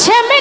শ্যামে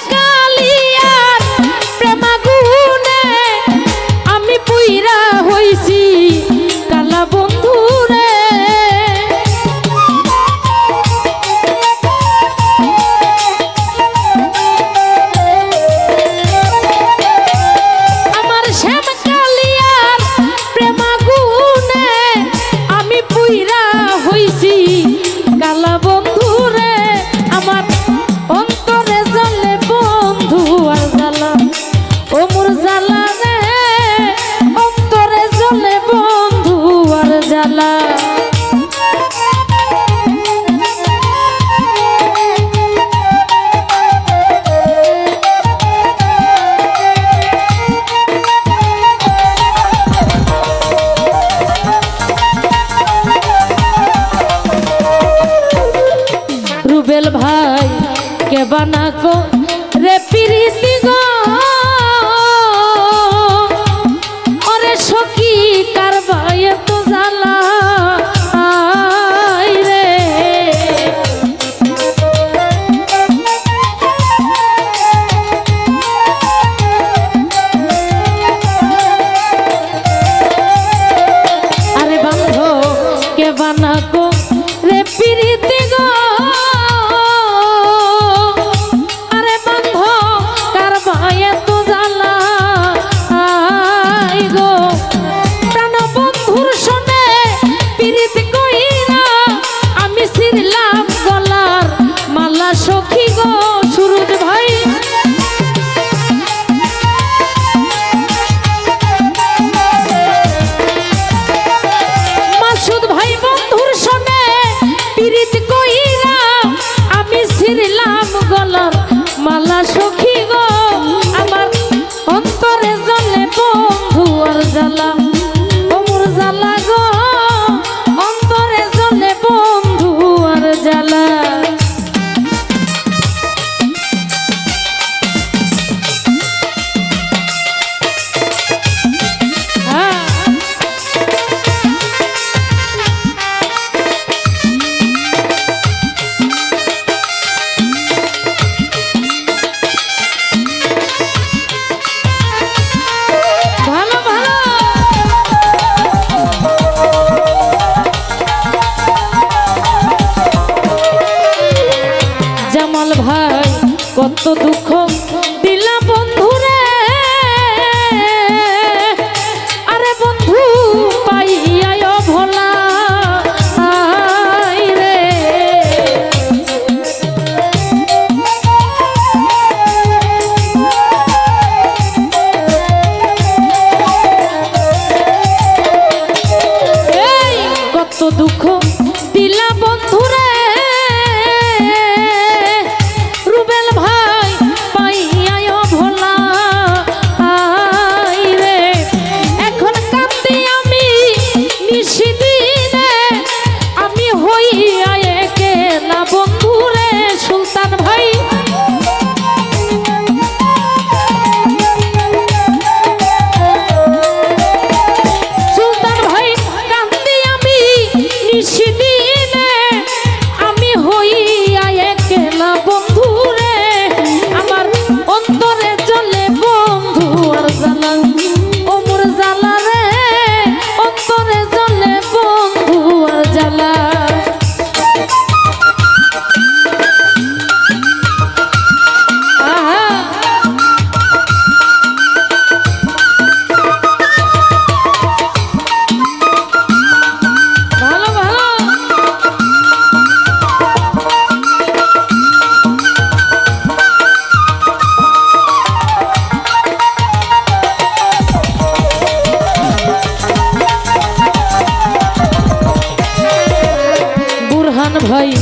ভাই কে বানাকো? রে পিরিতি আর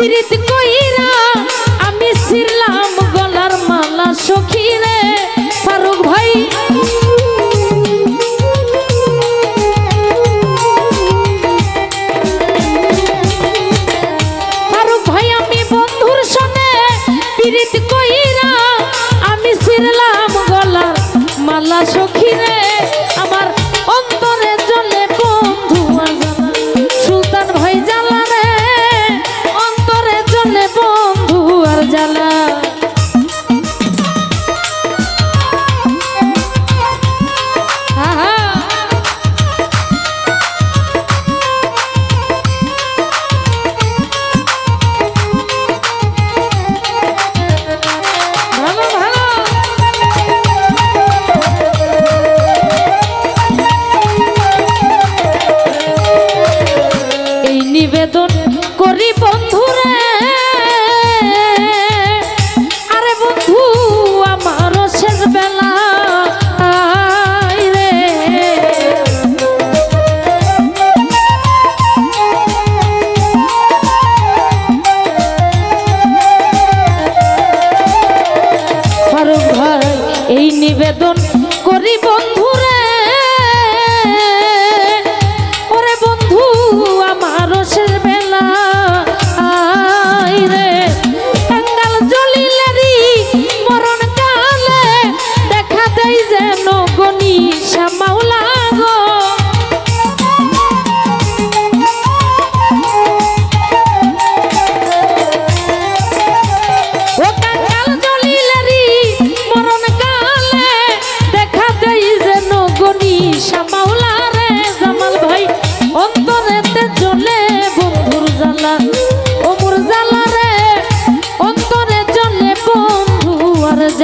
প্রীত কইরা আমি ছিলাম গলার মালা সখী রে ফারুক ভাই। ফারুক ভাই, আমি বন্ধুর সঙ্গে প্রীত কইরা আমি ছিলাম গলার মালা সখী।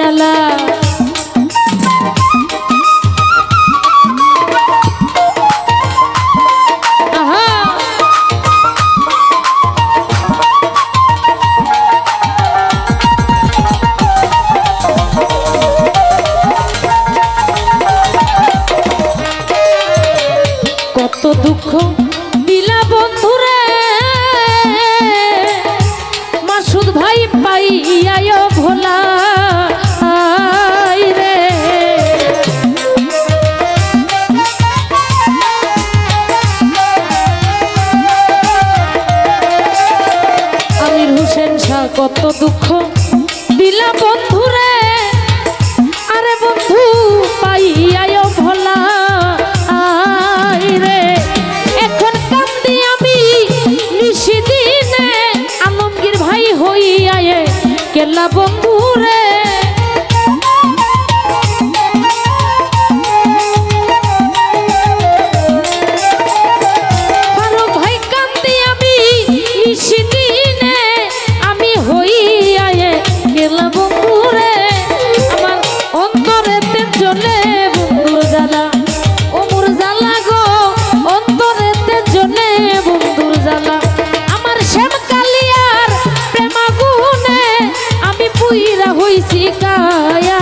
জ্বালা কত দুঃখ দিলা বন্ধুরে। আরে বন্ধু, পাইয়ায় ভোলা। রে এখন কান্দি আমি নিশিদিনে। আলমগীর ভাই হইয়ায় কেলা বন্ধুরে। তুই শিকায়